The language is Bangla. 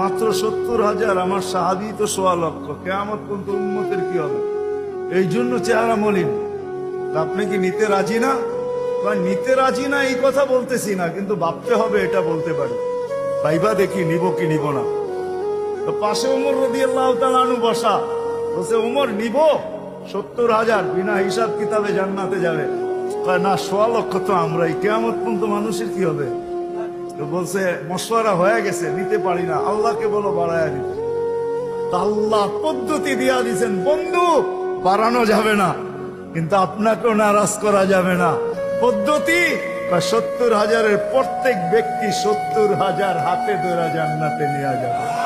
মাত্র সত্তর হাজার, আমার সাহাবি তো সোয়া লক্ষ। কেমন পর্যন্ত উন্মতের কি হবে? এই জন্য চেহারা মলিন। আপনি কি নিতে রাজি না? নিতে রাজি না এই কথা বলতেছি না, কিন্তু ভাবতে হবে এটা বলতে পারি। ভাইবা দেখি, নিব কি নিব না? তো পাশে উমর রদি আল্লাহ তালু বসা। বলছে, উমর, নিব? সত্তর হাজার, বিনা হিসাব কিতাবে জান্নাতে যাবে। না, সোয়া লক্ষ তো আমরাই। কেমন পর্যন্ত মানুষের কি হবে? তো বলছে মশলারা হয়ে গেছে নিতে পারি না, আল্লাহকে বলো বাড়ায় দিতে। তা আল্লাহ পদ্ধতি দিয়া দিছেন, বন্ধু, বাড়ানো যাবে না, কিন্তু আপনাকেও নারাজ করা যাবে না। পদ্ধতি বা সত্তর হাজারের প্রত্যেক ব্যক্তি সত্তর হাজার হাতে ধরা জান্নাতে নেওয়া যাবে।